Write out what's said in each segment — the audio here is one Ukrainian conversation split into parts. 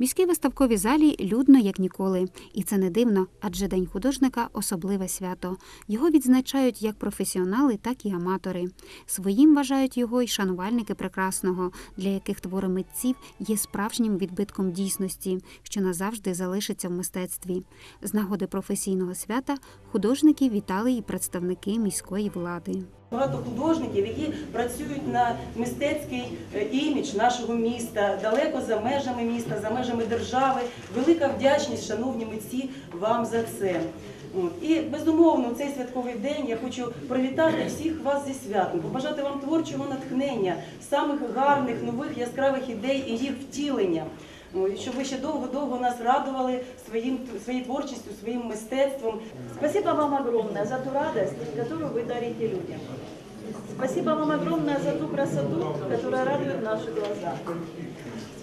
Міській виставковій залі людно як ніколи, і це не дивно, адже День художника особливе свято. Його відзначають як професіонали, так і аматори. Своїм вважають його й шанувальники прекрасного, для яких твори митців є справжнім відбитком дійсності, що назавжди залишиться в мистецтві. З нагоди професійного свята художників вітали і представники міської влади. Багато художників, які працюють на мистецький е, імідж нашого міста, далеко за межами міста, за межами держави. Велика вдячність, шановні митці, вам за це. І безумовно, в цей святковий день я хочу привітати всіх вас зі святом, побажати вам творчого натхнення, самих гарних, нових, яскравих ідей і їх втілення. Ой, Щоб ви ще довго-довго нас радували своїм, своєю творчістю, своїм мистецтвом. Спасибо вам огромное за ту радость, которую вы дарите людям. Спасибо вам огромное за ту красоту, которая радует наши глаза.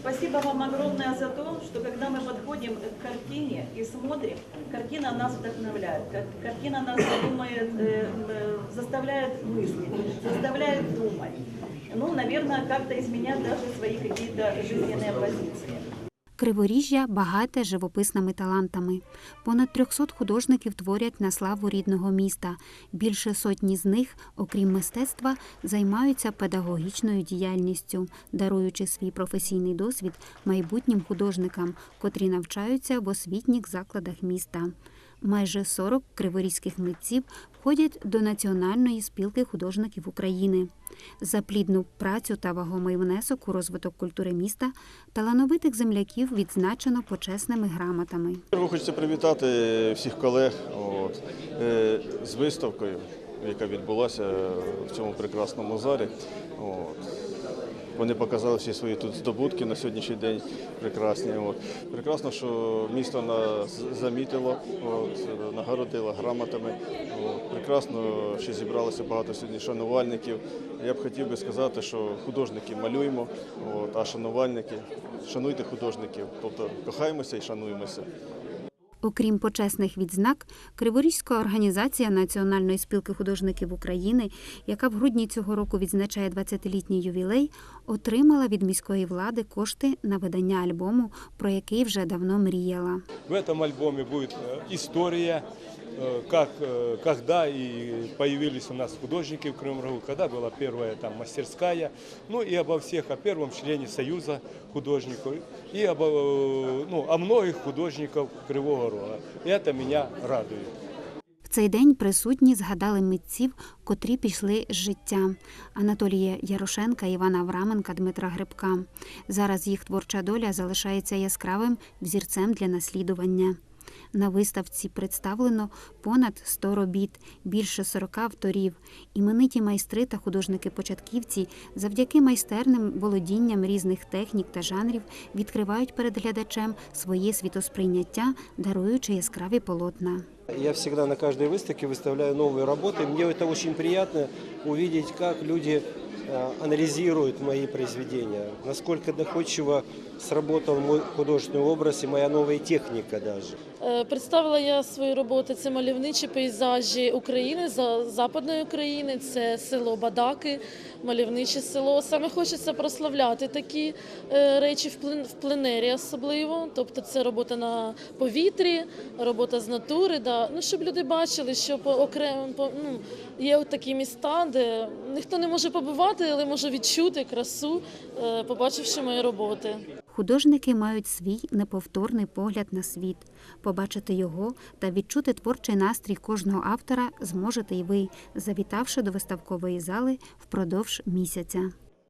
Спасибо вам огромное за то, что когда мы подходим к картине и смотрим, картина нас вдохновляет, кар- картина нас думает, э, э, заставляет мыслить, заставляет думать. Ну, наверное, как-то изменять даже свои какие-то жизненные позиции. Криворіжжя багате живописними талантами. Понад 300 художників творять на славу рідного міста. Більше сотні з них, окрім мистецтва, займаються педагогічною діяльністю, даруючи свій професійний досвід майбутнім художникам, котрі навчаються в освітніх закладах міста. Майже 40 криворізьких митців входять до Національної спілки художників України. За плідну працю та вагомий внесок у розвиток культури міста талановитих земляків відзначено почесними грамотами. Хочеться привітати всіх колег от, е, з виставкою, яка відбулася в цьому прекрасному залі. От. Вони показали всі свої тут здобутки на сьогоднішній день прекрасні. От. Прекрасно, що місто нас замітило, от, нагородило грамотами. От. Прекрасно, що зібралося багато сьогодні шанувальників. Я б хотів би сказати, що художники малюємо, от, а шанувальники шануйте художників, тобто кохаємося і шануємося. Окрім почесних відзнак, Криворізька організація Національної спілки художників України, яка в грудні цього року відзначає 20-літній ювілей, отримала від міської влади кошти на видання альбому, про який вже давно мріяла. В этом альбоме будет э, история, э, как, э, когда и появились у нас художники в Крымом Рогу, когда была первая там мастерская, ну и обо всех, о первом члене Союза художников и об, э, ну, о многих художников Кривого Рога. И это меня радует. В цей день присутні згадали митців, котрі пішли з життя Анатолія Ярошенка, Івана Авраменка, Дмитра Грибка. Зараз їх творча доля залишається яскравим взірцем для наслідування. На виставці представлено понад 100 робіт, більше 40 авторів. Імениті майстри та художники-початківці завдяки майстерним володінням різних технік та жанрів відкривають перед глядачем своє світосприйняття, даруючи яскраві полотна. Я всегда на каждой выставке выставляю новые работы. Мне это очень приятно увидеть, как люди э, анализируют мои произведения, насколько доходчиво сработал мой художественный образ и моя новая техника даже. Е, Представила я свої роботи. Це мальовничі пейзажі України, за- западної України, це село Бадаки, мальовниче село. Саме хочеться прославляти такі е, речі в плен- в пленері особливо. Тобто це робота на повітрі, робота з натури. Да. Ну, щоб люди бачили, що по окремо ну, є такі міста, де ніхто не може побувати, але може відчути красу, е, побачивши мої роботи. Художники мають свій неповторний погляд на світ. Побачити його та відчути творчий настрій кожного автора зможете й ви, завітавши до виставкової зали впродовж місяця.